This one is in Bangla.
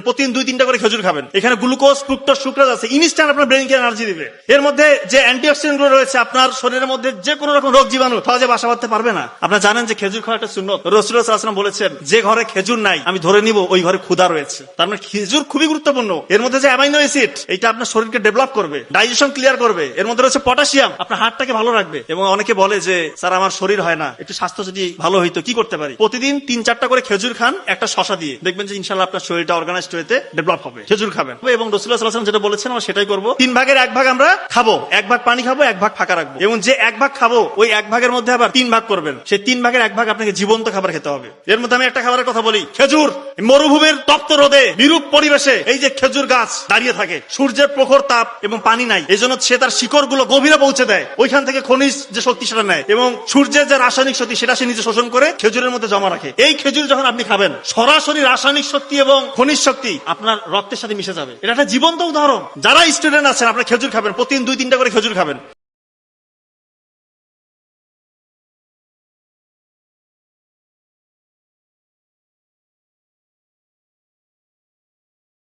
প্রতিদিন দুই, তিনটা করে খেজুর খাবেন। এখানে গ্লুকোজ, ফ্রুক্টোজ সুক্রাজ আছে। ইনস্ট্যান্ট আপনার ব্রেনকে এনার্জি দিবে। এর মধ্যে যে অ্যান্টিঅক্সিডেন্টগুলো রয়েছে, আপনার শরীরের মধ্যে যে কোনো রকম রোগ জীবাণু সহজে বাসা বাঁধতে পারবে না। আপনারা জানেন যে খেজুর খাওয়া একটা শূন্য রসুলাম বলেছেন, যে ঘরে খেজুর নাই, আমি ধরে নিব, ওই ঘরে ক্ষুধা রয়েছে। তার মানে খেজুর খুবই গুরুত্বপূর্ণ। এর মধ্যে যে অ্যামাইনো অ্যাসিড, এটা আপনার শরীরকে ডেভেলপ করবে, ডাইজেশন ক্লিয়ার করবে। এর মধ্যে রয়েছে পটাশিয়াম, আপনার হার্টটাকে ভালো রাখবে। এবং অনেকে বলে যে, স্যার, আমার শরীর হয় না, একটু স্বাস্থ্য যদি ভালো হইতো, কি করতে পারি? প্রতিদিন তিন, চারটা করে খেজুর খান একটা শশা দিয়ে। দেখবেন যে ইনশাল্লাহ আপনার শরীরটা হয়েতে ডেভেলপ হবে, খেজুর খাবেন। এবং রসুল্লাহ সাল্লাম যেটা বলেছেন, আমরা সেটাই করব। তিন ভাগের এক ভাগ আমরা খাব, এক ভাগ পানি খাব, এক ভাগ ফাঁকা রাখব। এবং যে এক ভাগ খাব, ওই এক ভাগের মধ্যে আবার তিন ভাগ করবেন। সেই তিন ভাগের এক ভাগ আপনাকে জীবন্ত খাবার খেতে হবে। এর মধ্যে আমি একটা খাবারের কথা বলি, খেজুর। মরুভূমির তপ্ত রোদে বিরূপ পরিবেশে এই যে খেজুর গাছ দাঁড়িয়ে থাকে, সূর্যের প্রখর তাপ এবং পানি নাই এই জন্য সে তার শিকড়গুলো গভীরে পৌঁছে দেয়, ওইখান থেকে খনিজ যে শক্তি সেটা নেয় এবং সূর্যের যে রাসায়নিক শক্তি সেটা সে নিজে শোষণ করে খেজুরের মধ্যে জমা রাখে। এই খেজুর যখন আপনি খাবেন, সরাসরি রাসায়নিক শক্তি এবং খনিজ শক্তি আপনার রক্তের সাথে মিশে যাবে। এটা একটা জীবন্ত উদাহরণ। যারা স্টুডেন্ট আছেন, আপনারা খেজুর খাবেন, প্রতিদিন দুই তিনটা করে খেজুর খাবেন।